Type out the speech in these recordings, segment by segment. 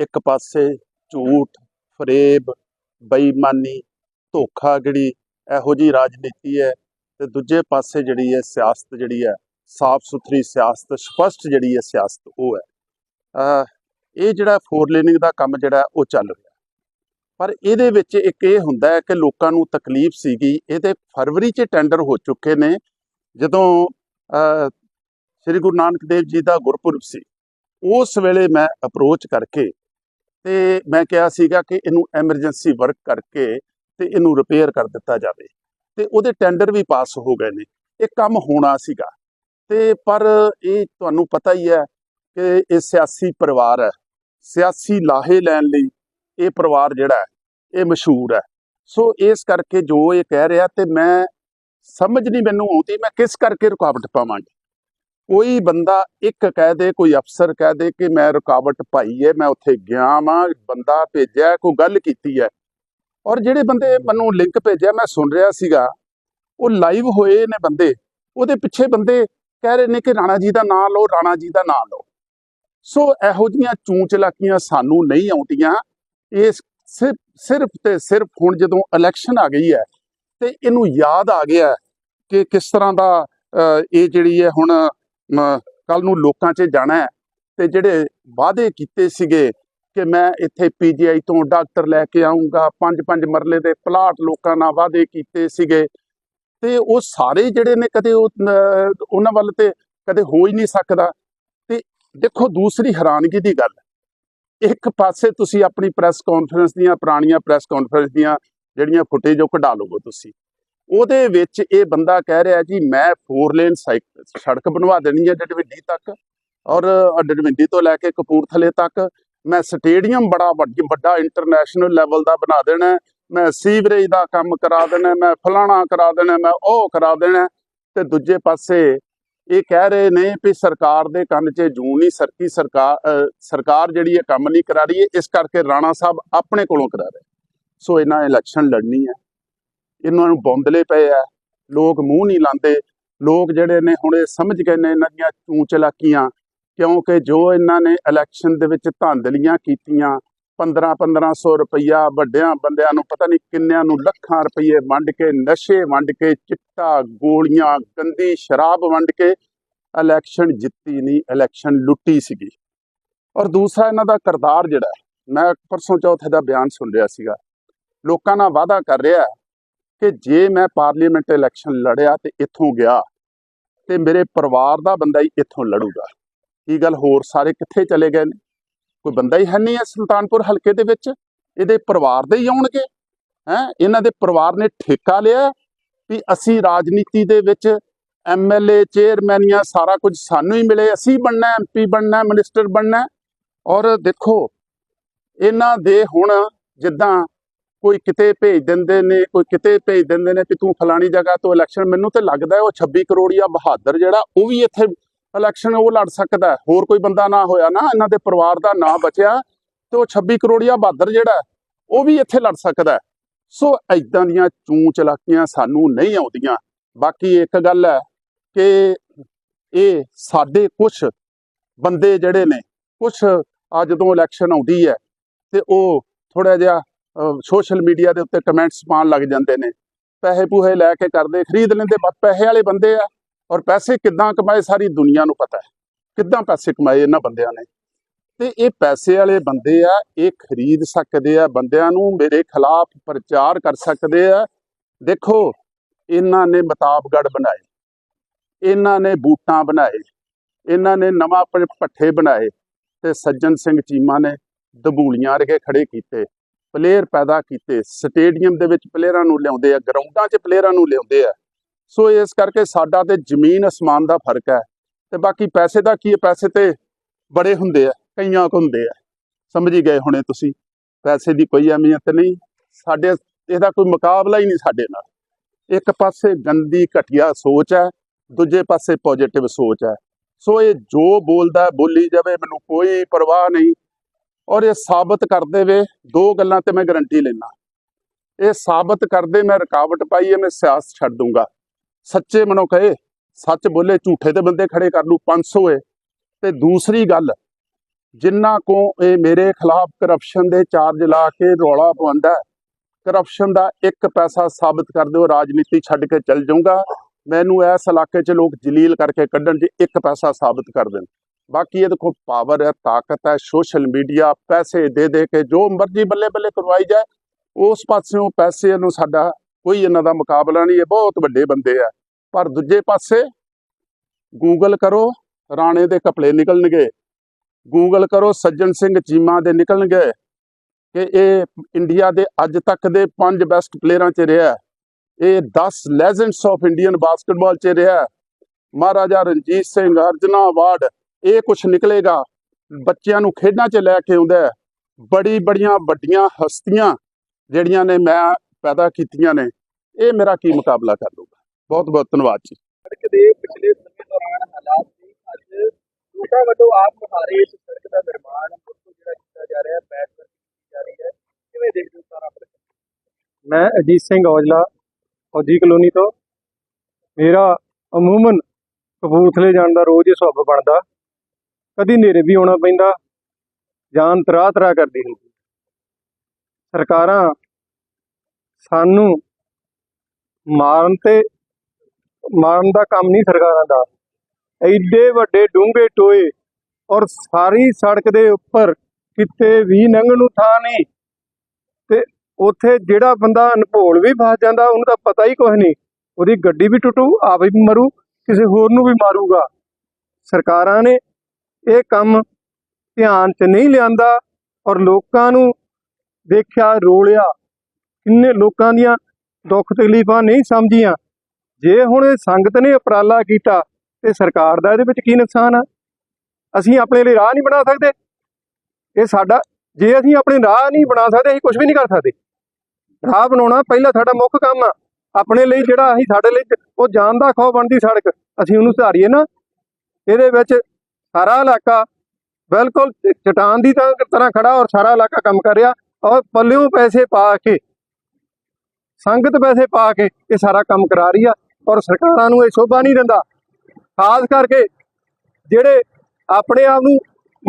ਇੱਕ ਪਾਸੇ ਝੂਠ, ਫਰੇਬ, ਬੇਈਮਾਨੀ ਧੋਖਾਗੜੀ ਇਹੋ ਜੀ ਰਾਜਨੀਤੀ ਹੈ ਤੇ ਦੂਜੇ ਪਾਸੇ ਜਿਹੜੀ ਹੈ ਸਿਆਸਤ ਜਿਹੜੀ ਹੈ ਸਾਫ਼ ਸੁਥਰੀ ਸਿਆਸਤ, ਸਪਸ਼ਟ ਜਿਹੜੀ ਹੈ ਸਿਆਸਤ ਉਹ ਹੈ। ਇਹ ਜਿਹੜਾ ਫੋਰ ਲੇਨਿੰਗ ਦਾ ਕੰਮ ਜਿਹੜਾ ਉਹ ਚੱਲ ਰਿਹਾ। ਪਰ ਇਹਦੇ ਵਿੱਚ ਇੱਕ ਇਹ ਹੁੰਦਾ ਹੈ ਕਿ ਲੋਕਾਂ ਨੂੰ ਤਕਲੀਫ ਸੀਗੀ ਇਹਦੇ ਫਰਵਰੀ 'ਚ ਟੈਂਡਰ ਹੋ ਚੁੱਕੇ ਨੇ, ਜਦੋਂ ਸ੍ਰੀ ਗੁਰੂ ਨਾਨਕ ਦੇਵ ਜੀ ਦਾ ਗੁਰਪੁਰਬ ਸੀ। ਉਸ ਵੇਲੇ ਮੈਂ ਅਪਰੋਚ ਕਰਕੇ ਤੇ ਮੈਂ ਕਿਹਾ ਸੀਗਾ ਕਿ ਇਹਨੂੰ ਐਮਰਜੈਂਸੀ ਵਰਕ ਕਰਕੇ ਤੇ ਇਹਨੂੰ ਰਿਪੇਅਰ ਕਰ ਦਿੱਤਾ ਜਾਵੇ। ਤੇ ਉਹਦੇ ਟੈਂਡਰ ਵੀ ਪਾਸ ਹੋ ਗਏ ਨੇ। ਇਹ ਕੰਮ ਹੋਣਾ ਸੀਗਾ। ਤੇ ਪਰ ਇਹ ਤੁਹਾਨੂੰ ਪਤਾ ਹੀ ਹੈ ਕਿ ਇਹ ਸਿਆਸੀ ਪਰਿਵਾਰ ਹੈ। ਸਿਆਸੀ ਲਾਹੇ ਲੈਣ ਲਈ ਇਹ ਪਰਿਵਾਰ ਜਿਹੜਾ ਇਹ ਮਸ਼ਹੂਰ ਹੈ। ਸੋ ਇਸ ਕਰਕੇ ਜੋ ਇਹ ਕਹਿ ਰਿਹਾ ਤੇ ਮੈਂ ਸਮਝ ਨਹੀਂ ਮੈਨੂੰ ਆਉਂਦੀ, ਮੈਂ ਕਿਸ ਕਰਕੇ ਰੁਕਾਵਟ ਪਾਵਾਂਗੀ? ਕੋਈ ਬੰਦਾ ਇੱਕ ਕਹਿ ਦੇ ਕੋਈ ਅਫਸਰ ਕਹਿ ਦੇ ਕਿ ਮੈਂ ਰੁਕਾਵਟ ਪਾਈ ਹੈ ਮੈਂ ਉੱਥੇ ਗਿਆ ਵਾਂ ਬੰਦਾ ਭੇਜਿਆ ਕੋਈ ਗੱਲ ਕੀਤੀ ਹੈ। ਔਰ ਜਿਹੜੇ ਬੰਦੇ ਮੈਨੂੰ ਲਿੰਕ ਭੇਜਿਆ ਮੈਂ ਸੁਣ ਰਿਹਾ ਸੀਗਾ ਉਹ ਲਾਈਵ ਹੋਏ ਨੇ ਬੰਦੇ। ਉਹਦੇ ਪਿੱਛੇ ਬੰਦੇ ਕਹਿ ਰਹੇ ਨੇ ਕਿ ਰਾਣਾ ਜੀ ਦਾ ਨਾਂ ਲਓ ਰਾਣਾ ਜੀ ਦਾ ਨਾਂ ਲਓ। ਸੋ ਇਹੋ ਜੀਆਂ ਚੂੰ ਚਲਾਕੀਆਂ ਸਾਨੂੰ ਨਹੀਂ ਆਉਂਦੀਆਂ। ਇਹ ਸਿਰਫ ਤੇ ਸਿਰਫ ਹੁਣ ਜਦੋਂ ਇਲੈਕਸ਼ਨ ਆ ਗਈ ਹੈ ਤੇ ਇਹਨੂੰ ਯਾਦ ਆ ਗਿਆ ਕਿ ਕਿਸ ਤਰ੍ਹਾਂ ਦਾ ਇਹ ਜਿਹੜੀ ਹੈ ਹੁਣ ਕੱਲ ਨੂੰ ਲੋਕਾਂ 'ਚ ਜਾਣਾ ਹੈ ਤੇ ਜਿਹੜੇ ਵਾਅਦੇ ਕੀਤੇ ਸੀਗੇ ਕਿ ਮੈਂ ਇੱਥੇ ਪੀਜੀਆਈ ਤੋਂ ਡਾਕਟਰ ਲੈ ਕੇ ਆਉਂਗਾ ਪੰਜ ਪੰਜ ਮਰਲੇ ਦੇ ਪਲਾਟ ਲੋਕਾਂ ਨਾਲ ਵਾਅਦੇ ਕੀਤੇ ਸੀਗੇ ਤੇ ਉਹ ਸਾਰੇ ਜਿਹੜੇ ਨੇ ਕਦੇ ਉਹਨਾਂ ਵੱਲ ਤੇ ਕਦੇ ਹੋ ਹੀ ਨਹੀਂ ਸਕਦਾ। ਤੇ ਦੇਖੋ ਦੂਸਰੀ ਹੈਰਾਨਗੀ ਦੀ ਗੱਲ ਇੱਕ ਪਾਸੇ ਤੁਸੀਂ ਆਪਣੀ ਪ੍ਰੈਸ ਕਾਨਫਰੰਸ ਦੀਆਂ, ਪੁਰਾਣੀਆਂ ਪ੍ਰੈਸ ਕਾਨਫਰੰਸ ਦੀਆਂ ਜਿਹੜੀਆਂ ਫੁਟੇਜ ਉਹ ਕਢਾ ਲਓਗੇ ਤੁਸੀਂ। ਉਹਦੇ ਵਿੱਚ ਇਹ ਬੰਦਾ ਕਹਿ ਰਿਹਾ ਜੀ, ਮੈਂ 4 ਲੇਨ ਸੜਕ ਬਣਵਾ ਦੇਣੀ ਹੈ ਡਡਵਿੰਡੀ ਤੱਕ ਔਰ ਡਡਵਿੰਡੀ ਤੋਂ ਲੈ ਕੇ ਕਪੂਰਥਲੇ ਤੱਕ। ਮੈਂ ਸਟੇਡੀਅਮ ਬੜਾ ਵੱਡ- ਵੱਡਾ ਇੰਟਰਨੈਸ਼ਨਲ ਲੈਵਲ ਦਾ ਬਣਾ ਦੇਣਾ ਮੈਂ ਸੀਵਰੇਜ ਦਾ ਕੰਮ ਕਰਾ ਦੇਣਾ ਮੈਂ ਫਲਾਣਾ ਕਰਾ ਦੇਣਾ ਮੈਂ ਉਹ ਕਰਾ ਦੇਣਾ ਤੇ ਦੂਜੇ ਪਾਸੇ ਇਹ ਕਹਿ ਰਹੇ ਨੇ ਵੀ ਸਰਕਾਰ ਦੇ ਕੰਨ 'ਚ ਜੂੰ ਨਹੀਂ ਸਰਕੀ ਸਰਕਾਰ ਸਰਕਾਰ ਜਿਹੜੀ ਹੈ ਕੰਮ ਨਹੀਂ ਕਰਾ ਰਹੀ ਹੈ, ਇਸ ਕਰਕੇ ਰਾਣਾ ਸਾਹਿਬ ਆਪਣੇ ਕੋਲੋਂ ਕਰਾ ਰਹੇ ਸੋ ਇਹਨਾਂ ਇਲੈਕਸ਼ਨ ਲੜਨੀ ਹੈ। ਇਹਨਾਂ ਨੂੰ ਬੌਂਦਲੇ ਪਏ ਆ। ਲੋਕ ਮੂੰਹ ਨਹੀਂ ਲਾਉਂਦੇ। ਲੋਕ ਜਿਹੜੇ ਨੇ ਹੁਣ ਇਹ ਸਮਝ ਗਏ ਨੇ ਇਹਨਾਂ ਦੀਆਂ ਚੂੰ ਚਲਾਕੀਆਂ। ਕਿਉਂਕਿ ਜੋ ਇਹਨਾਂ ਨੇ ਇਲੈਕਸ਼ਨ ਦੇ ਵਿੱਚ ਧਾਂਦਲੀਆਂ ਕੀਤੀਆਂ 15 1500 ਰੁਪਈਆ ਵੱਡਿਆਂ ਬੰਦਿਆਂ ਨੂੰ, ਪਤਾ ਨਹੀਂ ਕਿੰਨਿਆਂ ਨੂੰ ਲੱਖਾਂ ਰੁਪਏ ਵੰਡ ਕੇ, ਨਸ਼ੇ ਵੰਡ ਕੇ, ਚਿੱਟਾ, ਗੋਲੀਆਂ, ਗੰਦੀ ਸ਼ਰਾਬ ਵੰਡ ਕੇ ਇਲੈਕਸ਼ਨ ਜਿੱਤੀ ਨਹੀਂ ਇਲੈਕਸ਼ਨ ਲੁੱਟੀ ਸੀਗੀ। ਔਰ ਦੂਸਰਾ ਇਹਨਾਂ ਦਾ ਕਰਤਾਰ ਜਿਹੜਾ ਮੈਂ ਪਰਸੋਂ ਚੌਥੇ ਦਾ ਬਿਆਨ ਸੁਣ ਰਿਹਾ ਸੀਗਾ। ਲੋਕਾਂ ਨਾਲ ਵਾਅਦਾ ਕਰ ਰਿਹਾ ਕਿ ਜੇ ਮੈਂ ਪਾਰਲੀਮੈਂਟ ਇਲੈਕਸ਼ਨ ਲੜਿਆ ਤੇ ਇੱਥੋਂ ਗਿਆ ਤੇ ਮੇਰੇ ਪਰਿਵਾਰ ਦਾ ਬੰਦਾ ਹੀ ਇੱਥੋਂ ਲੜੂਗਾ। ਕੀ ਗੱਲ ਹੋਰ ਸਾਰੇ ਕਿੱਥੇ ਚਲੇ ਗਏ ਨੇ? ਕੋਈ ਬੰਦਾ ਹੀ ਹੈ ਨਹੀਂ ਹੈ ਸੁਲਤਾਨਪੁਰ ਹਲਕੇ ਦੇ ਵਿੱਚ? ਇਹਦੇ ਪਰਿਵਾਰ ਦੇ ਹੀ ਆਉਣਗੇ? ਹੈ? ਇਹਨਾਂ ਦੇ ਪਰਿਵਾਰ ਨੇ ਠੇਕਾ ਲਿਆ ਵੀ ਅਸੀਂ ਰਾਜਨੀਤੀ ਦੇ ਵਿੱਚ ਐਮਐਲਏ ਚੇਅਰਮੈਨੀਆਂ ਸਾਰਾ ਕੁਝ ਸਾਨੂੰ ਹੀ ਮਿਲੇ। ਅਸੀਂ ਬਣਨਾ ਐਮਪੀ ਬਣਨਾ ਮਿਨਿਸਟਰ ਬਣਨਾ ਔਰ ਦੇਖੋ, ਇਹਨਾਂ ਦੇ ਹੁਣ ਜਿੱਦਾਂ ਕੋਈ ਕਿਤੇ ਭੇਜ ਦਿੰਦੇ ਨੇ, ਕੋਈ ਕਿਤੇ ਭੇਜ ਦਿੰਦੇ ਨੇ ਕਿ ਤੂੰ ਫਲਾਣੀ ਜਗ੍ਹਾ ਤੋਂ ਇਲੈਕਸ਼ਨ ਮੈਨੂੰ ਤੇ ਲੱਗਦਾ ਉਹ 26 ਕਰੋੜੀਆ ਬਹਾਦਰ ਜਿਹੜਾ, ਉਹ ਵੀ ਇੱਥੇ ਇਲੈਕਸ਼ਨ ਉਹ ਲੜ ਸਕਦਾ ਹੋਰ ਕੋਈ ਬੰਦਾ ਨਾ ਹੋਇਆ ਨਾ, ਇਹਨਾਂ ਦੇ ਪਰਿਵਾਰ ਦਾ ਨਾਂ ਬਚਿਆ ਤੇ ਉਹ 26 ਕਰੋੜੀਆ ਬਹਾਦਰ ਜਿਹੜਾ ਉਹ ਵੀ ਇੱਥੇ ਲੜ ਸਕਦਾ ਸੋ ਐਦਾਂ ਦੀਆਂ ਚੂੰ ਚਲਾਕੀਆਂ ਸਾਨੂੰ ਨਹੀਂ ਆਉਂਦੀਆਂ। ਬਾਕੀ ਇੱਕ ਗੱਲ ਹੈ ਕਿ ਇਹ ਸਾਡੇ ਕੁਝ ਬੰਦੇ ਜਿਹੜੇ ਨੇ ਕੁਝ ਆ ਜਦੋਂ ਇਲੈਕਸ਼ਨ ਆਉਂਦੀ ਹੈ ਤੇ ਉਹ ਥੋੜਾ ਜਿਹਾ ਸੋਸ਼ਲ ਮੀਡੀਆ ਦੇ ਉੱਤੇ ਕਮੈਂਟਸ ਪਾਉਣ ਲੱਗ ਜਾਂਦੇ ਨੇ। ਪੈਸੇ ਪੂਹੇ ਲੈ ਕੇ ਕਰਦੇ, ਖਰੀਦ ਲੈਂਦੇ ਪੈਸੇ ਵਾਲੇ ਬੰਦੇ ਆ। ਔਰ ਪੈਸੇ ਕਿੱਦਾਂ ਕਮਾਏ, ਸਾਰੀ ਦੁਨੀਆ ਨੂੰ ਪਤਾ ਹੈ। ਕਿੱਦਾਂ ਪੈਸੇ ਕਮਾਏ ਇਹਨਾਂ ਬੰਦਿਆਂ ਨੇ। ਤੇ ਇਹ ਪੈਸੇ ਵਾਲੇ ਬੰਦੇ ਆ, ਇਹ ਖਰੀਦ ਸਕਦੇ ਆ, ਬੰਦਿਆਂ ਨੂੰ ਮੇਰੇ ਖਿਲਾਫ ਪ੍ਰਚਾਰ ਕਰ ਸਕਦੇ ਆ। ਦੇਖੋ, ਇਹਨਾਂ ਨੇ ਮਤਾਬਗੜ ਬਣਾਏ। ਇਹਨਾਂ ਨੇ ਬੂਟਾਂ ਬਣਾਏ। ਇਹਨਾਂ ਨੇ ਨਵਾਂ ਪ- ਪੱਠੇ ਬਣਾਏ। ਤੇ ਸੱਜਣ ਸਿੰਘ ਚੀਮਾ ਨੇ ਦਬੂਲੀਆਂ ਵਰਗੇ ਖੜੇ ਕੀਤੇ। ਪਲੇਅਰ ਪੈਦਾ ਕੀਤੇ ਸਟੇਡੀਅਮ ਦੇ ਵਿੱਚ ਪਲੇਅਰਾਂ ਨੂੰ ਲਿਆਉਂਦੇ ਆ ਗਰਾਊਂਡਾਂ 'ਚ ਪਲੇਅਰਾਂ ਨੂੰ ਲਿਆਉਂਦੇ ਆ। ਸੋ ਇਸ ਕਰਕੇ ਸਾਡਾ ਤੇ ਜ਼ਮੀਨ, ਅਸਮਾਨ ਦਾ ਫ਼ਰਕ ਹੈ। ਤੇ ਬਾਕੀ ਪੈਸੇ ਦਾ ਕੀ ਹੈ? ਪੈਸੇ ਤੇ ਬੜੇ ਹੁੰਦੇ ਆ, ਕਈਆਂ ਕੁ ਹੁੰਦੇ ਆ। ਸਮਝ ਹੀ ਗਏ ਹੋਣੇ ਤੁਸੀਂ। ਪੈਸੇ ਦੀ ਕੋਈ ਅਹਿਮੀਅਤ ਨਹੀਂ। ਸਾਡੇ, ਇਹਦਾ ਕੋਈ ਮੁਕਾਬਲਾ ਹੀ ਨਹੀਂ ਸਾਡੇ ਨਾਲ। ਇੱਕ ਪਾਸੇ ਗੰਦੀ, ਘਟੀਆ ਸੋਚ ਹੈ, ਦੂਜੇ ਪਾਸੇ ਪੋਜ਼ਿਟਿਵ ਸੋਚ ਹੈ। ਸੋ ਇਹ ਜੋ ਬੋਲਦਾ, ਬੋਲੀ ਜਾਵੇ, ਮੈਨੂੰ ਕੋਈ ਪਰਵਾਹ ਨਹੀਂ। ਔਰ ਇਹ ਸਾਬਤ ਕਰਦੇ ਵੇ, ਦੋ ਗੱਲਾਂ ਤੇ ਮੈਂ ਗਰੰਟੀ ਲੈਣਾ ਇਹ ਸਾਬਤ ਕਰਦੇ ਮੈਂ ਰੁਕਾਵਟ ਪਾਈ ਹੈ, ਮੈਂ ਸਿਆਸਤ ਛੱਡ ਦੂੰਗਾ। ਸੱਚੇ ਮਨੋਂ ਕਹੇ ਸੱਚ ਬੋਲੇ ਝੂਠੇ ਤੇ ਬੰਦੇ ਖੜੇ ਕਰ ਲੂ 500 ਏ ਤੇ ਦੂਸਰੀ ਗੱਲ ਜਿਨ੍ਹਾਂ ਕੋ ਇਹ ਮੇਰੇ ਖਿਲਾਫ ਕਰਪਸ਼ਨ ਦੇ ਚਾਰਜ ਲਾ ਕੇ ਰੌਲਾ ਪਾਉਂਦਾ ਕਰਪਸ਼ਨ ਦਾ ਇੱਕ ਪੈਸਾ ਸਾਬਤ ਕਰ ਦਿਓ, ਰਾਜਨੀਤੀ ਛੱਡ ਕੇ ਚੱਲ ਜਾਊਗਾ। ਮੈਨੂੰ ਇਸ ਇਲਾਕੇ 'ਚ ਲੋਕ ਜਲੀਲ ਕਰਕੇ ਕੱਢਣ ਜੇ ਇੱਕ ਪੈਸਾ ਸਾਬਤ ਕਰ ਦੇਣ। ਬਾਕੀ ਇਹ ਦੇਖੋ ਪਾਵਰ ਹੈ, ਤਾਕਤ ਹੈ ਸੋਸ਼ਲ ਮੀਡੀਆ ਪੈਸੇ ਦੇ ਦੇ ਕੇ ਜੋ ਮਰਜ਼ੀ ਬੱਲੇ ਬੱਲੇ ਕਰਵਾਈ ਜਾਏ, ਉਸ ਪਾਸਿਓਂ ਪੈਸੇ ਨੂੰ ਸਾਡਾ ਕੋਈ ਇਹਨਾਂ ਦਾ ਮੁਕਾਬਲਾ ਨਹੀਂ ਇਹ ਬਹੁਤ ਵੱਡੇ ਬੰਦੇ ਆ। ਪਰ ਦੂਜੇ ਪਾਸੇ ਗੂਗਲ ਕਰੋ, ਰਾਣੇ ਦੇ ਕਪੜੇ ਨਿਕਲਣਗੇ। ਗੂਗਲ ਕਰੋ, ਸੱਜਣ ਸਿੰਘ ਚੀਮਾ ਦੇ ਨਿਕਲਣਗੇ। ਕਿ ਇਹ ਇੰਡੀਆ ਦੇ ਅੱਜ ਤੱਕ ਦੇ ਪੰਜ ਬੈਸਟ ਪਲੇਅਰਾਂ 'ਚ ਰਿਹਾ ਇਹ 10 ਲੈਜੈਂਡਸ ਆਫ ਇੰਡੀਅਨ ਬਾਸਕਟਬਾਲ 'ਚ ਰਿਹਾ ਮਹਾਰਾਜਾ ਰਣਜੀਤ ਸਿੰਘ, ਅਰਜਨਾ ਅਵਾਰਡ ਇਹ ਕੁਝ ਨਿਕਲੇਗਾ। ਬੱਚਿਆਂ ਨੂੰ ਖੇਡਾਂ 'ਚ ਲੈ ਕੇ ਆਉਂਦਾ। ਬੜੀ ਬੜੀਆਂ ਵੱਡੀਆਂ ਹਸਤੀਆਂ ਜਿਹੜੀਆਂ ਨੇ ਮੈਂ ਪੈਦਾ ਕੀਤੀਆਂ ਨੇ। ਇਹ ਮੇਰਾ ਕੀ ਮੁਕਾਬਲਾ ਕਰ ਲੂਗਾ ਬਹੁਤ ਬਹੁਤ ਧੰਨਵਾਦ ਜੀ। ਸੜਕ ਦੇ ਪਿਛਲੇ ਸਮੇਂ ਦੌਰਾਨ ਹਾਲਾਤ ਸੀ ਅੱਜ ਛੋਟਾ ਵੱਡੋ ਆਪ ਮੁਹਾਰੇ ਇਸ ਸੜਕ ਦਾ ਨਿਰਮਾਣ ਬਿਲਕੁਲ ਜਿਹੜਾ ਕੀਤਾ ਜਾ ਰਿਹਾ ਹੈ ਬੈਠ ਕਰ ਕੀਤੀ ਜਾ ਰਹੀ ਹੈ। ਕਿਵੇਂ ਦੇਖਦੇ ਹੋ ਸਾਰਾ ਪ੍ਰੋਜੈਕਟ ਮੈਂ ਅਜੀਤ ਸਿੰਘ ਔਜਲਾ ਫੌਜੀ ਕਲੋਨੀ ਤੋਂ। ਮੇਰਾ ਅਮੂਮਨ ਕਪੂਰਥਲੇ ਜਾਣ ਦਾ ਰੋਜ਼ ਹੀ ਸੁਭਾਅ ਬਣਦਾ। ਕਦੀ ਨੇਰੇ ਵੀ ਆਉਣਾ ਪੈਂਦਾ, ਜਾਨ ਤਰਾ ਤਰਾ ਕਰਦੀ ਹੁੰਦੀ। ਸਰਕਾਰਾਂ ਸਾਨੂੰ ਮਾਰਨ ਤੇ, ਮਾਰਨ ਦਾ ਕੰਮ ਨਹੀਂ ਸਰਕਾਰਾਂ ਦਾ। ਐਡੇ ਵੱਡੇ ਡੂੰਘੇ ਟੋਏ ਔਰ ਸਾਰੀ ਸੜਕ ਦੇ ਉੱਪਰ ਕਿਤੇ ਵੀ ਲੰਘਣ ਨੂੰ ਥਾਂ ਨਹੀਂ। ਤੇ ਉੱਥੇ ਜਿਹੜਾ ਬੰਦਾ ਅਨਭੋਲ ਵੀ ਫਸ ਜਾਂਦਾ, ਉਹਨੂੰ ਤਾਂ ਪਤਾ ਹੀ ਕੁਝ ਨਹੀਂ। ਉਹਦੀ ਗੱਡੀ ਵੀ ਟੁੱਟੂ, ਆਪ ਵੀ ਮਰੂ, ਕਿਸੇ ਹੋਰ ਨੂੰ ਵੀ ਮਾਰੂਗਾ। ਸਰਕਾਰਾਂ ਨੇ ਇਹ ਕੰਮ ਧਿਆਨ 'ਚ ਨਹੀਂ ਲਿਆਂਦਾ ਔਰ ਲੋਕਾਂ ਨੂੰ ਦੇਖਿਆ, ਰੋਲਿਆ। ਕਿੰਨੇ ਲੋਕਾਂ ਦੀਆਂ ਦੁੱਖ ਤਕਲੀਫਾਂ ਨਹੀਂ ਸਮਝੀਆਂ। ਜੇ ਹੁਣ ਇਹ ਸੰਗਤ ਨੇ ਉਪਰਾਲਾ ਕੀਤਾ ਤੇ ਸਰਕਾਰ ਦਾ ਇਹਦੇ ਵਿੱਚ ਕੀ ਨੁਕਸਾਨ ਆ? ਅਸੀਂ ਆਪਣੇ ਲਈ ਰਾਹ ਨਹੀਂ ਬਣਾ ਸਕਦੇ। ਇਹ ਸਾਡਾ, ਜੇ ਅਸੀਂ ਆਪਣੇ ਰਾਹ ਨਹੀਂ ਬਣਾ ਸਕਦੇ, ਅਸੀਂ ਕੁਝ ਵੀ ਨਹੀਂ ਕਰ ਸਕਦੇ। ਰਾਹ ਬਣਾਉਣਾ ਪਹਿਲਾਂ ਸਾਡਾ ਮੁੱਖ ਕੰਮ ਆ। ਆਪਣੇ ਲਈ ਜਿਹੜਾ ਅਸੀਂ ਸਾਡੇ ਲਈ ਉਹ ਜਾਨ ਦਾ ਖੋ ਬਣਦੀ ਸੜਕ। ਅਸੀਂ ਉਹਨੂੰ ਸੁਧਾਰੀਏ ਨਾ। ਇਹਦੇ ਵਿੱਚ ਸਾਰਾ ਇਲਾਕਾ ਬਿਲਕੁਲ ਚ- ਚਟਾਨ ਦੀ ਤਰ੍ਹਾਂ ਖੜਾ ਔਰ ਸਾਰਾ ਇਲਾਕਾ ਕੰਮ ਕਰ ਰਿਹਾ ਔਰ ਪੱਲਿਓਂ ਪੈਸੇ ਪਾ ਕੇ, ਸੰਗਤ ਪੈਸੇ ਪਾ ਕੇ ਇਹ ਸਾਰਾ ਕੰਮ ਕਰਾ ਰਹੀ ਆ ਔਰ ਸਰਕਾਰਾਂ ਨੂੰ ਇਹ ਸ਼ੋਭਾ ਨਹੀਂ ਦਿੰਦਾ। ਖਾਸ ਕਰਕੇ ਜਿਹੜੇ ਆਪਣੇ ਆਪ ਨੂੰ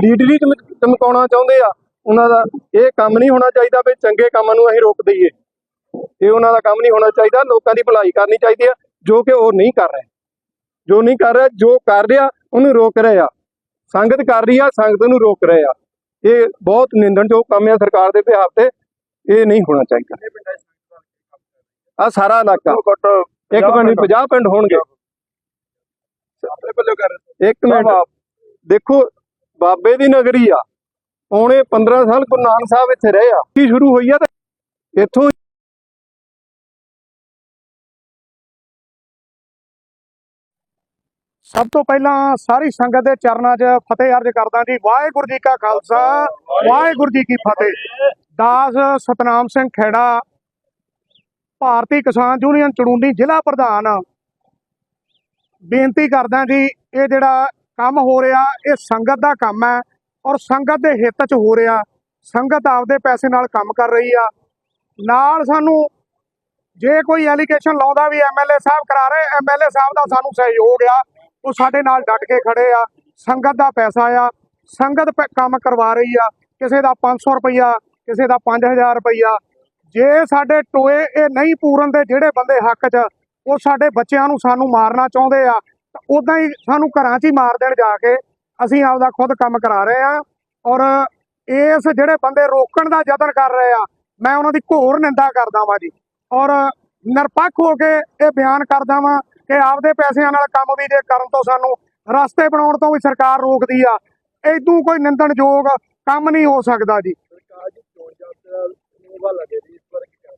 ਲੀਡਰੀ ਚਮਕ- ਚਮਕਾਉਣਾ ਚਾਹੁੰਦੇ ਆ, ਉਹਨਾਂ ਦਾ ਇਹ ਕੰਮ ਨਹੀਂ ਹੋਣਾ ਚਾਹੀਦਾ ਵੀ ਚੰਗੇ ਕੰਮਾਂ ਨੂੰ ਅਸੀਂ ਰੋਕ ਦਈਏ। ਇਹ ਉਹਨਾਂ ਦਾ ਕੰਮ ਨਹੀਂ ਹੋਣਾ ਚਾਹੀਦਾ, ਲੋਕਾਂ ਦੀ ਭਲਾਈ ਕਰਨੀ ਚਾਹੀਦੀ ਆ, ਜੋ ਕਿ ਉਹ ਨਹੀਂ ਕਰ ਰਹੇ। ਜੋ ਨਹੀਂ ਕਰ ਰਿਹਾ, ਜੋ ਕਰ ਰਿਹਾ, ਉਹਨੂੰ ਰੋਕ ਰਿਹਾ ਸੰਗਤ ਕਰ ਰਹੀ ਆ ਸੰਗਤ ਨੂੰ ਰੋਕ ਰਹੇ ਆ। ਇਹ ਬਹੁਤ ਨਿੰਦਣਯੋਗ ਕੰਮ ਆ ਸਰਕਾਰ ਦੇ ਬਿਹਾਫ ਤੇ। ਇਹ ਨਹੀਂ ਹੋਣਾ ਚਾਹੀਦਾ। ਆ? ਸਾਰਾ ਇਲਾਕਾ। ਇੱਕ ਪਿੰਡ 50 ਪਿੰਡ ਹੋਣਗੇ। ਇੱਕ ਮਿੰਟ। ਦੇਖੋ ਬਾਬੇ ਦੀ ਨਗਰੀ ਆ। ਪੌਣੇ 15 ਸਾਲ ਗੁਰੂ ਨਾਨਕ ਸਾਹਿਬ ਇੱਥੇ ਰਹੇ ਆ। ਕੀ ਸ਼ੁਰੂ ਹੋਈ ਆ ਤੇ ਇੱਥੋਂ ਸਭ ਤੋਂ ਪਹਿਲਾਂ ਸਾਰੀ ਸੰਗਤ ਦੇ ਚਰਨਾਂ 'ਚ ਫਤਿਹ ਅਰਜ ਕਰਦਾ ਜੀ, ਵਾਹਿਗੁਰੂ ਜੀ ਕਾ ਖਾਲਸਾ, ਵਾਹਿਗੁਰੂ ਜੀ ਕੀ ਫਤਿਹ। ਦਾਸ ਸਤਨਾਮ ਸਿੰਘ ਖੇੜਾ, ਭਾਰਤੀ ਕਿਸਾਨ ਯੂਨੀਅਨ ਚੜੂੰਡੀ ਜ਼ਿਲ੍ਹਾ ਪ੍ਰਧਾਨ। ਬੇਨਤੀ ਕਰਦਾ ਜੀ, ਇਹ ਜਿਹੜਾ ਕੰਮ ਹੋ ਰਿਹਾ, ਇਹ ਸੰਗਤ ਦਾ ਕੰਮ ਹੈ ਔਰ ਸੰਗਤ ਦੇ ਹਿੱਤ 'ਚ ਹੋ ਰਿਹਾ। ਸੰਗਤ ਆਪਦੇ ਪੈਸੇ ਨਾਲ ਕੰਮ ਕਰ ਰਹੀ ਆ। ਨਾਲ ਸਾਨੂੰ ਜੇ ਕੋਈ ਐਲੀਗੇਸ਼ਨ ਲਾਉਂਦਾ ਵੀ ਐਮਐਲਏ ਸਾਹਿਬ ਕਰਾ ਰਹੇ ਐਮਐਲਏ ਸਾਹਿਬ ਦਾ ਸਾਨੂੰ ਸਹਿਯੋਗ ਆ। ਉਹ ਸਾਡੇ ਨਾਲ ਡਟ ਕੇ ਖੜੇ ਆ, ਸੰਗਤ ਦਾ ਪੈਸਾ ਆ, ਸੰਗਤ ਪ- ਕੰਮ ਕਰਵਾ ਰਹੀ ਆ, ਕਿਸੇ ਦਾ 500 ਰੁਪਈਆ, ਕਿਸੇ ਦਾ 5000 ਰੁਪਈਆ। ਜੇ ਸਾਡੇ ਟੋਏ ਇਹ ਨਹੀਂ ਪੂਰਨ ਦੇ ਜਿਹੜੇ ਬੰਦੇ ਹੱਕ 'ਚ, ਉਹ ਸਾਡੇ ਬੱਚਿਆਂ ਨੂੰ ਸਾਨੂੰ ਮਾਰਨਾ ਚਾਹੁੰਦੇ ਆ, ਤਾਂ ਉਦਾਂ ਹੀ ਸਾਨੂੰ ਘਰਾਂ 'ਚ ਹੀ ਮਾਰ ਦੇਣ ਜਾ ਕੇ, ਅਸੀਂ ਆਪਦਾ ਖੁਦ ਕੰਮ ਕਰਾ ਰਹੇ ਆ। ਔਰ ਇਸ ਜਿਹੜੇ ਬੰਦੇ ਰੋਕਣ ਦਾ ਯਤਨ ਕਰ ਰਹੇ ਆ, ਮੈਂ ਉਹਨਾਂ ਦੀ ਘੋਰ ਨਿੰਦਾ ਕਰਦਾ ਵਾਂ ਜੀ। ਔਰ ਨਿਰਪੱਖ ਹੋ ਕੇ ਇਹ ਬਿਆਨ ਕਰਦਾ ਵਾਂ ਕਿ ਆਪਦੇ ਪੈਸਿਆਂ ਨਾਲ ਕੰਮ ਵੀ ਜੇ ਕਰਨ ਤੋਂ ਸਾਨੂੰ ਰਸਤੇ ਬਣਾਉਣ ਤੋਂ ਵੀ ਸਰਕਾਰ ਰੋਕਦੀ ਆ ਇਦੋਂ ਕੋਈ ਨਿੰਦਣਯੋਗ ਕੰਮ ਨਹੀਂ ਹੋ ਸਕਦਾ ਜੀ। ਚੋਣ ਜਾਬਤਾ ਨੂੰ ਵਾ ਲੱਗੇ ਜੀ ਇਸ ਬਾਰੇ ਕੀ ਕਹਿਣਾ?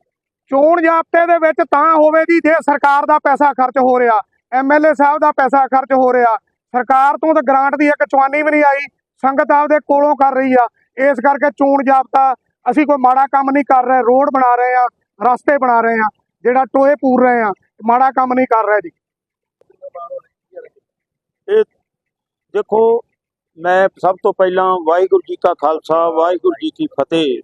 ਚੋਣ ਜਾਬਤੇ ਦੇ ਵਿੱਚ ਤਾਂ ਹੋਵੇ ਜੀ ਜੇ ਸਰਕਾਰ ਦਾ ਪੈਸਾ ਖਰਚ ਹੋ ਰਿਹਾ ਐਮਐਲਏ ਸਾਹਿਬ ਦਾ ਪੈਸਾ ਖਰਚ ਹੋ ਰਿਹਾ ਸਰਕਾਰ ਤੋਂ ਤਾਂ ਗ੍ਰਾਂਟ ਦੀ ਇੱਕ ਚਵਾਨੀ ਵੀ ਨਹੀਂ ਆਈ ਸੰਗਤ ਆਪਦੇ ਕੋਲੋਂ ਕਰ ਰਹੀ ਆ। ਇਸ ਕਰਕੇ ਚੋਣ ਜਾਬਤਾ ਅਸੀਂ ਕੋਈ ਮਾੜਾ ਕੰਮ ਨਹੀਂ ਕਰ ਰਹੇ ਰੋਡ ਬਣਾ ਰਹੇ ਆ ਰਸਤੇ ਬਣਾ ਰਹੇ ਆ ਜਿਹੜਾ ਟੋਏ ਪੂਰ ਰਹੇ ਆ ਮਾੜਾ ਕੰਮ ਨਹੀਂ ਕਰ ਰਹੇ ਜੀ। ਦੇਖੋ, ਮੈਂ ਸਭ ਤੋਂ ਪਹਿਲਾਂ ਵਾਹਿਗੁਰੂ ਜੀ ਕਾ ਖਾਲਸਾ, ਵਾਹਿਗੁਰੂ ਜੀ ਕੀ ਫਤਿਹ।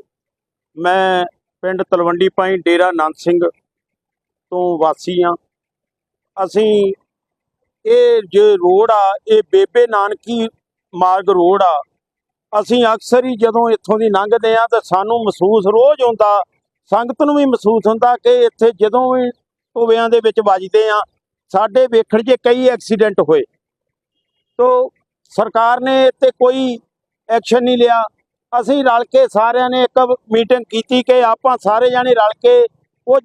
ਮੈਂ ਪਿੰਡ ਤਲਵੰਡੀ ਪਾਈ ਡੇਰਾ ਨੰਦ ਸਿੰਘ ਤੋਂ ਵਾਸੀ ਆ ਅਸੀਂ ਇਹ ਜੇ ਰੋਡ ਆ, ਇਹ ਬੇਬੇ ਨਾਨਕੀ ਮਾਰਗ ਰੋਡ ਆ। ਅਸੀਂ ਅਕਸਰ ਹੀ ਜਦੋਂ ਇੱਥੋਂ ਦੀ ਲੰਘਦੇ ਆ ਤਾਂ ਸਾਨੂੰ ਮਹਿਸੂਸ ਰੋਜ਼ ਹੁੰਦਾ, ਸੰਗਤ ਨੂੰ ਵੀ ਮਹਿਸੂਸ ਹੁੰਦਾ ਕਿ ਇੱਥੇ ਜਦੋਂ ਵੀ ਟੋਬਿਆਂ ਦੇ ਵਿੱਚ ਵੱਜਦੇ ਆ ਸਾਡੇ ਵੇਖਣ 'ਚ ਕਈ ਐਕਸੀਡੈਂਟ ਹੋਏ। ਤੋ ਸਰਕਾਰ ਨੇ ਇੱਥੇ ਕੋਈ ਐਕਸ਼ਨ ਨਹੀਂ ਲਿਆ। ਅਸੀਂ ਰਲ ਕੇ ਸਾਰਿਆਂ ਨੇ ਇੱਕ ਮੀਟਿੰਗ ਕੀਤੀ ਕਿ ਆਪਾਂ ਸਾਰੇ ਜਾਣੇ ਰਲ ਕੇ ਕੁਝ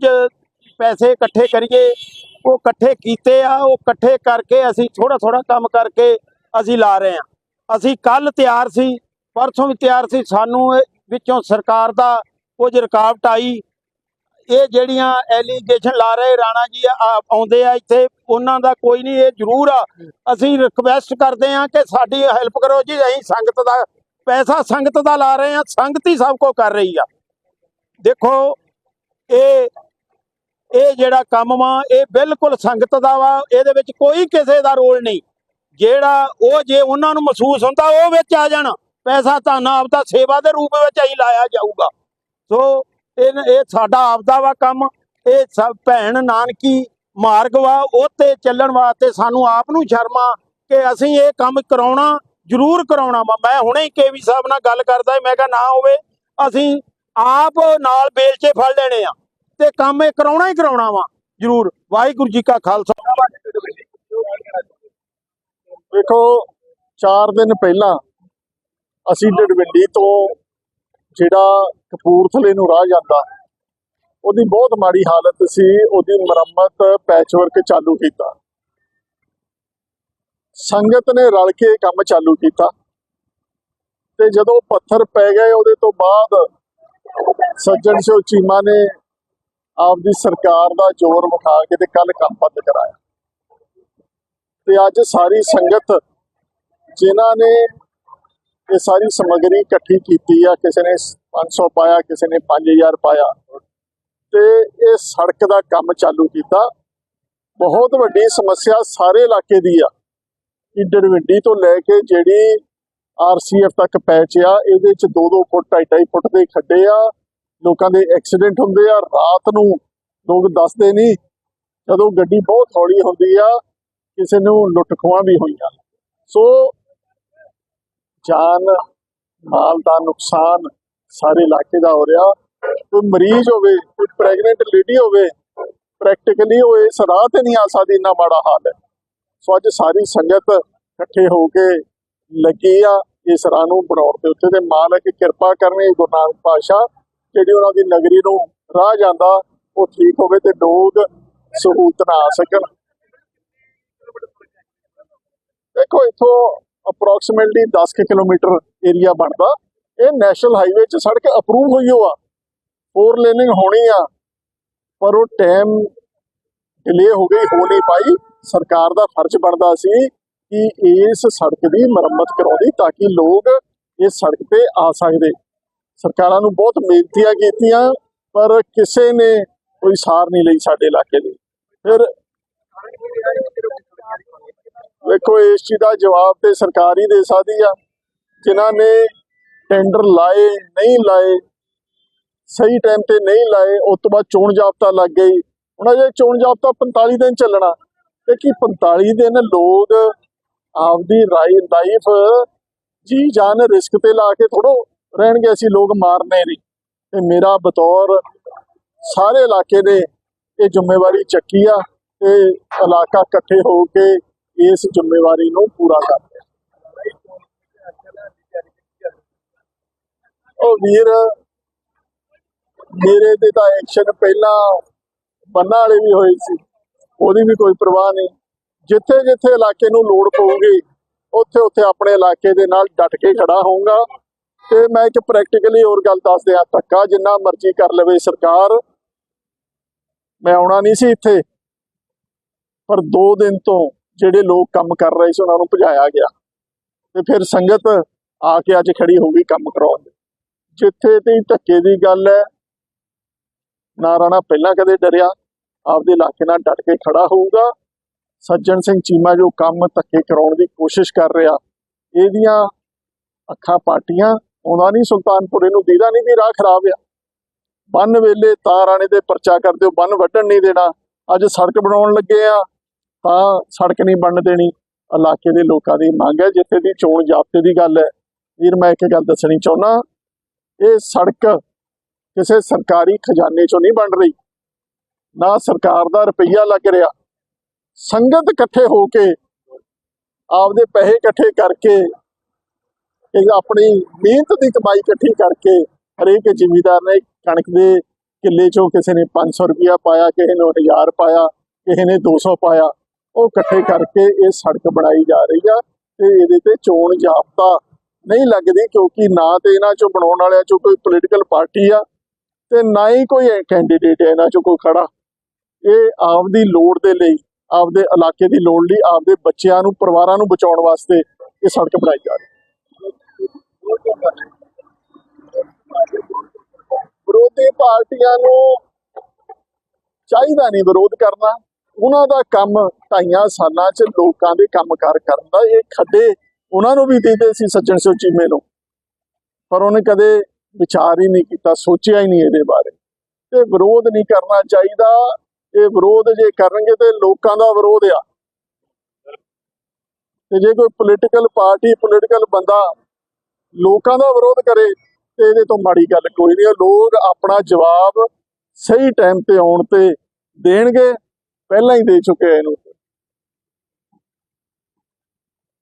ਪੈਸੇ ਇਕੱਠੇ ਕਰੀਏ। ਉਹ ਇਕੱਠੇ ਕੀਤੇ ਆ, ਉਹ ਇਕੱਠੇ ਕਰਕੇ ਅਸੀਂ ਥੋੜਾ ਥੋੜਾ ਕੰਮ ਕਰਕੇ ਅਸੀਂ ਲਾ ਰਹੇ ਆ ਅਸੀਂ ਕੱਲ ਤਿਆਰ ਸੀ, ਪਰਸੋਂ ਵੀ ਤਿਆਰ ਸੀ, ਸਾਨੂੰ ਵਿੱਚੋਂ ਸਰਕਾਰ ਦਾ ਕੁਝ ਰੁਕਾਵਟ ਆਈ। ਇਹ ਜਿਹੜੀਆਂ ਐਲੀਗੇਸ਼ਨ ਲਾ ਰਹੇ ਰਾਣਾ ਜੀ ਆਉਂਦੇ ਆ ਇੱਥੇ ਉਹਨਾਂ ਦਾ ਕੋਈ ਨਹੀਂ ਇਹ ਜ਼ਰੂਰ ਆ। ਅਸੀਂ ਰਿਕਵੈਸਟ ਕਰਦੇ ਆ ਕਿ ਸਾਡੀ ਹੈਲਪ ਕਰੋ ਜੀ ਅਸੀਂ ਸੰਗਤ ਦਾ ਪੈਸਾ ਸੰਗਤ ਦਾ ਲਾ ਰਹੇ ਆ ਸੰਗਤ ਹੀ ਸਭ ਕੁਝ ਕਰ ਰਹੀ ਆ। ਦੇਖੋ ਇਹ ਇਹ ਜਿਹੜਾ ਕੰਮ ਵਾ ਇਹ ਬਿਲਕੁਲ ਸੰਗਤ ਦਾ ਵਾ ਇਹਦੇ ਵਿੱਚ ਕੋਈ ਕਿਸੇ ਦਾ ਰੋਲ ਨਹੀਂ। ਜਿਹੜਾ ਉਹ ਜੇ ਉਹਨਾਂ ਨੂੰ ਮਹਿਸੂਸ ਹੁੰਦਾ ਉਹ ਵਿੱਚ ਆ ਜਾਣ। ਪੈਸਾ ਤਾਂ ਆਪਦਾ ਸੇਵਾ ਦੇ ਰੂਪ ਵਿੱਚ ਹੀ ਲਾਇਆ ਜਾਊਗਾ। ਸੋ ਇਹ ਇਹ ਸਾਡਾ ਆਪਦਾ ਵਾ ਕੰਮ ਇਹ ਸਭ ਭੈਣ ਨਾਨਕੀ ਮਾਰਗ ਵਾ, ਉਹ ਤੇ ਚੱਲਣ ਵਾਸਤੇ ਸਾਨੂੰ ਆਪ ਨੂੰ ਸ਼ਰਮਾ ਕਿ ਅਸੀਂ ਇਹ ਕੰਮ ਕਰਾਉਣਾ, ਜ਼ਰੂਰ ਕਰਾਉਣਾ ਵਾ। ਮੈਂ ਹੁਣੇ ਹੀ ਕੇਵੀ ਸਾਹਿਬ ਨਾਲ ਗੱਲ ਕਰਦਾ ਮੈਂ ਕਿਹਾ ਨਾ ਹੋਵੇ, ਅਸੀਂ ਆਪ ਨਾਲ ਬੇਲਚੇ ਫੜ ਲੈਣੇ ਆ ਤੇ ਕੰਮ ਇਹ ਕਰਾਉਣਾ ਹੀ ਕਰਾਉਣਾ ਵਾ, ਜ਼ਰੂਰ। ਵਾਹਿਗੁਰੂ ਜੀ ਕਾ ਖਾਲਸਾ। ਵੇਖੋ 4 ਦਿਨ ਪਹਿਲਾਂ ਅਸੀਂ ਡੜਵਿੰਡੀ ਤੋਂ ਜਿਹੜਾ ਕਪੂਰਥਲੇ ਨੂੰ ਰਾਹ ਜਾਂਦਾ ਉਹਦੀ ਬਹੁਤ ਮਾੜੀ ਹਾਲਤ ਸੀ, ਉਹਦੀ ਮੁਰੰਮਤ ਪੈਚ ਵਰਕ ਚਾਲੂ ਕੀਤਾ। ਸੰਗਤ ਨੇ ਰਲ ਕੇ ਕੰਮ ਚਾਲੂ ਕੀਤਾ। ਤੇ ਜਦੋਂ ਪੱਥਰ ਪੈ ਗਏ, ਉਹਦੇ ਤੋਂ ਬਾਅਦ ਸੱਜਣ ਸਿੰਘ ਚੀਮਾ ਨੇ ਆਪਦੀ ਸਰਕਾਰ ਦਾ ਜ਼ੋਰ ਵਿਖਾ ਕੇ ਤੇ ਕੱਲ ਕੰਮ ਬੰਦ ਕਰਾਇਆ। ਤੇ ਅੱਜ ਸਾਰੀ ਸੰਗਤ, ਜਿਨ੍ਹਾਂ ਨੇ ਇਹ ਸਾਰੀ ਸਮੱਗਰੀ ਇਕੱਠੀ ਕੀਤੀ ਆ, ਕਿਸੇ ਨੇ 500 ਪਾਇਆ, ਕਿਸੇ ਨੇ 5000 ਪਾਇਆ ਤੇ ਇਹ ਸੜਕ ਦਾ ਕੰਮ ਚਾਲੂ ਕੀਤਾ। ਬਹੁਤ ਵੱਡੀ ਸਮੱਸਿਆ ਸਾਰੇ ਇਲਾਕੇ ਦੀ ਆ। ਕਿ ਡੜਵਿੰਡੀ ਤੋਂ ਲੈ ਕੇ ਜਿਹੜੀ ਆਰਸੀਐਫ ਤੱਕ ਪੈਚ ਆ, ਇਹਦੇ ਚ 2-2 ਫੁੱਟ 2.5 ਫੁੱਟ ਦੇ ਖੱਡੇ ਆ। ਲੋਕਾਂ ਦੇ ਐਕਸੀਡੈਂਟ ਹੁੰਦੇ ਆ, ਰਾਤ ਨੂੰ ਲੋਕ ਦੱਸਦੇ ਨਹੀਂ। ਜਦੋਂ ਗੱਡੀ ਬਹੁਤ ਹੌਲੀ ਹੁੰਦੀ ਆ, ਕਿਸੇ ਨੂੰ ਲੁੱਟ ਖੋਹਾਂ ਵੀ ਹੋਈਆਂ। ਸੋ ਜਾਨ, ਮਾਲ ਦਾ ਨੁਕਸਾਨ ਸਾਰੇ ਇਲਾਕੇ ਦਾ ਹੋ ਰਿਹਾ। ਕੋਈ ਮਰੀਜ਼ ਹੋਵੇ ਕੋਈ ਪ੍ਰੈਗਨੈਂਟ ਲੇਡੀ ਹੋਵੇ ਪ੍ਰੈਕਟੀਕਲੀ ਉਹ ਇਸ ਰਾਹ ਤੇ ਨਹੀਂ ਆ ਸਕਦੀ, ਇੰਨਾ ਮਾੜਾ ਹਾਲ ਹੈ। ਸੋ ਅੱਜ ਸਾਰੀ ਸੰਗਤ ਇਕੱਠੇ ਹੋ ਕੇ ਲੱਗੀ ਆ ਇਸ ਰਾਹ ਨੂੰ ਬਣਾਉਣ ਦੇ ਉੱਤੇ ਤੇ ਮਾਲਕ ਕਿਰਪਾ ਕਰਨੀ, ਗੁਰੂ ਨਾਨਕ ਪਾਤਸ਼ਾਹ, ਜਿਹੜੀ ਉਹਨਾਂ ਦੀ ਨਗਰੀ ਨੂੰ ਰਾਹ ਜਾਂਦਾ, ਉਹ ਠੀਕ ਹੋਵੇ ਤੇ ਲੋਕ ਸਹੂਲਤ ਨਾ ਆ ਸਕਣ। ਦੇਖੋ, ਇਥੋਂ ਅਪਰੋਕਸੀਮੇਟਲੀ 10 ਕਿਲੋਮੀਟਰ ਏਰੀਆ ਬਣਦਾ। ਇਹ ਨੈਸ਼ਨਲ ਹਾਈਵੇ 'ਚ ਸੜਕ ਅਪਰੂਵ ਹੋਈ ਹੋ ਫੋਰ ਲੇਨਿੰਗ ਹੋਣੀ ਆ, ਪਰ ਉਹ ਟਾਈਮ ਡਿਲੇ ਹੋ ਗਈ, ਹੋ ਨਹੀਂ ਪਾਈ। ਸਰਕਾਰ ਦਾ ਫਰਜ਼ ਬਣਦਾ ਸੀ ਕਿ ਇਸ ਸੜਕ ਦੀ ਮੁਰੰਮਤ ਕਰਾਉਣੀ ਤਾਂ ਕਿ ਲੋਕ ਇਸ ਸੜਕ ਤੇ ਆ ਸਕਦੇ। ਸਰਕਾਰਾਂ ਨੂੰ ਬਹੁਤ ਮਿਹਨਤੀਆਂ ਕੀਤੀਆਂ, ਪਰ ਕਿਸੇ ਨੇ ਕੋਈ ਸਾਰ ਨਹੀਂ ਲਈ ਸਾਡੇ ਇਲਾਕੇ ਦੀ। ਫਿਰ ਵੇਖੋ, ਇਸ ਚੀਜ਼ ਦਾ ਜਵਾਬ ਤੇ ਸਰਕਾਰ ਹੀ ਦੇ ਸਕਦੀ ਆ। ਜਿਨ੍ਹਾਂ ਨੇ ਟੈਂਡਰ ਲਾਏ, ਨਹੀਂ ਲਾਏ ਸਹੀ ਟਾਈਮ ਤੇ ਨਹੀਂ ਲਾਏ, ਉਸ ਤੋਂ ਬਾਅਦ ਚੋਣ ਜਾਬਤਾ ਲੱਗ ਗਈ। ਹੁਣ ਅਜੇ ਚੋਣ ਜਾਬਤਾ 45 ਦਿਨ ਚੱਲਣਾ। ਤੇ ਕੀ 45 ਦਿਨ ਲੋਕ ਆਪਦੀ ਰਾਈ ਲਾਈਫ ਜੀ ਜਾਨ ਰਿਸਕ ਤੇ ਲਾ ਕੇ ਥੋੜੋ ਰਹਿਣਗੇ, ਅਸੀਂ ਲੋਕ ਮਾਰਨੇ ਨਹੀਂ। ਤੇ ਮੇਰਾ ਬਤੌਰ ਸਾਰੇ ਇਲਾਕੇ ਨੇ ਇਹ ਜ਼ਿੰਮੇਵਾਰੀ ਚੱਕੀ ਆ ਤੇ ਇਲਾਕਾ ਇਕੱਠੇ ਹੋ ਕੇ ਇਸ ਜ਼ਿੰਮੇਵਾਰੀ ਨੂੰ ਪੂਰਾ ਕਰਦੇ ਉਹ ਵੀਰ ਮੇਰੇ ਤੇ ਤਾਂ ਐਕਸ਼ਨ ਪਹਿਲਾਂ ਬੰਨਾ ਵਾਲੇ ਵੀ ਹੋਏ ਸੀ। ਉਹਦੀ ਵੀ ਕੋਈ ਪਰਵਾਹ ਨਹੀਂ। ਜਿੱਥੇ ਜਿੱਥੇ ਇਲਾਕੇ ਨੂੰ ਲੋੜ ਪਊਗੀ, ਉੱਥੇ ਉੱਥੇ ਆਪਣੇ ਇਲਾਕੇ ਦੇ ਨਾਲ ਡਟ ਕੇ ਖੜਾ ਹੋਊਗਾ। ਤੇ ਮੈਂ ਇੱਕ ਪ੍ਰੈਕਟੀਕਲੀ ਹੋਰ ਗੱਲ ਦੱਸ ਦਿਆਂ, ਧੱਕਾ ਜਿੰਨਾ ਮਰਜ਼ੀ ਕਰ ਲਵੇ ਸਰਕਾਰ। ਮੈਂ ਆਉਣਾ ਨਹੀਂ ਸੀ ਇੱਥੇ। ਪਰ 2 ਦਿਨ ਤੋਂ ਜਿਹੜੇ ਲੋਕ ਕੰਮ ਕਰ ਰਹੇ ਸੀ, ਉਹਨਾਂ ਨੂੰ ਭਜਾਇਆ ਗਿਆ। ਤੇ ਫਿਰ ਸੰਗਤ ਆ ਕੇ ਅੱਜ ਖੜੀ ਹੋ ਗਈ ਕੰਮ ਕਰਾਉਣ। ਦੇ ਜਿੱਥੇ ਤੇ ਧੱਕੇ ਦੀ ਗੱਲ ਹੈ ਨਾ ਰਾਣਾ ਪਹਿਲਾਂ ਕਦੇ ਡਰਿਆ, ਆਪਦੇ ਇਲਾਕੇ ਨਾਲ ਡਟ ਕੇ ਖੜਾ ਹੋਊਗਾ। ਸੱਜਣ ਸਿੰਘ ਚੀਮਾ ਜੋ ਕੰਮ ਧੱਕੇ ਕਰਾਉਣ ਦੀ ਕੋਸ਼ਿਸ਼ ਕਰ ਰਿਹਾ, ਇਹਦੀਆਂ ਅੱਖਾਂ ਪਾਟੀਆਂ, ਆਉਂਦਾ ਨਹੀਂ ਸੁਲਤਾਨਪੁਰੇ ਨੂੰ ਦੀਦਾ ਨਹੀਂ ਵੀ ਰਾਹ ਖਰਾਬ ਆ। ਬੰਨ ਵੇਲੇ ਤਾਂ ਰਾਣੇ ਦੇ ਪਰਚਾ ਕਰਦੇ ਹੋ ਬੰਨ ਵੱਢਣ ਨਹੀਂ ਦੇਣਾ। ਅੱਜ ਸੜਕ ਬਣਾਉਣ ਲੱਗੇ ਆ, ਤਾਂ ਸੜਕ ਨਹੀਂ ਬਣਨ ਦੇਣੀ। ਇਲਾਕੇ ਦੇ ਲੋਕਾਂ ਦੀ ਮੰਗ ਹੈ, ਜਿੱਥੇ ਦੀ ਚੋਣ ਜਾਬਤੇ ਦੀ ਗੱਲ ਹੈ। ਵੀਰ, ਮੈਂ ਇੱਕ ਗੱਲ ਦੱਸਣੀ ਚਾਹੁੰਦਾ, ਇਹ ਸੜਕ ਕਿਸੇ ਸਰਕਾਰੀ ਖਜ਼ਾਨੇ ਚੋਂ ਨਹੀਂ ਬਣ ਰਹੀ। ਨਾ ਸਰਕਾਰ ਦਾ ਰੁਪਈਆ ਲੱਗ ਰਿਹਾ। ਸੰਗਤ ਇਕੱਠੇ ਹੋ ਕੇ, ਆਪਦੇ ਪੈਸੇ ਇਕੱਠੇ ਕਰਕੇ ਇਹ ਆਪਣੀ ਮਿਹਨਤ ਦੀ ਕਮਾਈ ਇਕੱਠੀ ਕਰਕੇ ਹਰੇਕ ਜ਼ਿਮੀਦਾਰ ਨੇ ਕਣਕ ਦੇ ਕਿੱਲੇ ਚੋਂ ਕਿਸੇ ਨੇ 500 ਰੁਪਇਆ ਪਾਇਆ, ਕਿਸੇ ਨੇ 1000 ਪਾਇਆ, ਕਿਸੇ ਨੇ 200 ਪਾਇਆ। ਉਹ ਇਕੱਠੇ ਕਰਕੇ ਇਹ ਸੜਕ ਬਣਾਈ ਜਾ ਰਹੀ ਆ ਤੇ ਇਹਦੇ ਤੇ ਚੋਣ ਜਾਬਤਾ ਨਹੀਂ ਲੱਗਦੀ ਕਿਉਂਕਿ ਨਾ ਤੇ ਇਹਨਾਂ ਚੋਂ ਬਣਾਉਣ ਵਾਲਿਆਂ ਚੋਂ ਕੋਈ ਪੋਲੀਟੀਕਲ ਪਾਰਟੀ ਆ ਤੇ ਨਾ ਹੀ ਕੋਈ ਕੈਂਡੀਡੇਟ ਹੈ ਇਹਨਾਂ ਚੋਂ ਕੋਈ ਖੜਾ। ਇਹ ਆਪਦੀ ਲੋੜ ਦੇ ਲਈ, ਆਪਦੇ ਇਲਾਕੇ ਦੀ ਲੋੜ ਲਈ, ਆਪਦੇ ਬੱਚਿਆਂ ਨੂੰ, ਪਰਿਵਾਰਾਂ ਨੂੰ ਬਚਾਉਣ ਵਾਸਤੇ ਇਹ ਸੜਕ ਬਣਾਈ ਜਾ ਰਹੀ ਵਿਰੋਧੀ ਪਾਰਟੀਆਂ ਨੂੰ ਚਾਹੀਦਾ ਨਹੀਂ ਵਿਰੋਧ ਕਰਨਾ। ਉਹਨਾਂ ਦਾ ਕੰਮ ਢਾਈਆਂ ਸਾਲਾਂ 'ਚ ਲੋਕਾਂ ਦੇ ਕੰਮਕਾਰ ਕਰਨ ਦਾ, ਇਹ ਖੱਡੇ ਉਹਨਾਂ ਨੂੰ ਵੀ ਦਿੱਤੇ ਸੀ ਸੱਜਣ ਸਿਓ ਚੀਮੇ ਨੂੰ ਪਰ ਉਹਨੇ ਕਦੇ ਵਿਚਾਰ ਹੀ ਨਹੀਂ ਕੀਤਾ, ਸੋਚਿਆ ਹੀ ਨਹੀਂ ਇਹਦੇ ਬਾਰੇ। ਤੇ ਵਿਰੋਧ ਨਹੀਂ ਕਰਨਾ ਚਾਹੀਦਾ। ਇਹ ਵਿਰੋਧ ਜੇ ਕਰਨਗੇ ਤੇ ਲੋਕਾਂ ਦਾ ਵਿਰੋਧ ਆ। ਤੇ ਜੇ ਕੋਈ ਪੋਲੀਟੀਕਲ ਪਾਰਟੀ ਪੋਲੀਟੀਕਲ ਬੰਦਾ ਲੋਕਾਂ ਦਾ ਵਿਰੋਧ ਕਰੇ, ਤੇ ਇਹਦੇ ਤੋਂ ਮਾੜੀ ਗੱਲ ਕੋਈ ਨਹੀਂ ਲੋਕ ਆਪਣਾ ਜਵਾਬ ਸਹੀ ਟਾਈਮ ਤੇ ਆਉਣ ਤੇ ਦੇਣਗੇ। ਪਹਿਲਾਂ ਹੀ ਦੇ ਚੁੱਕੇ ਆ ਇਹਨੂੰ।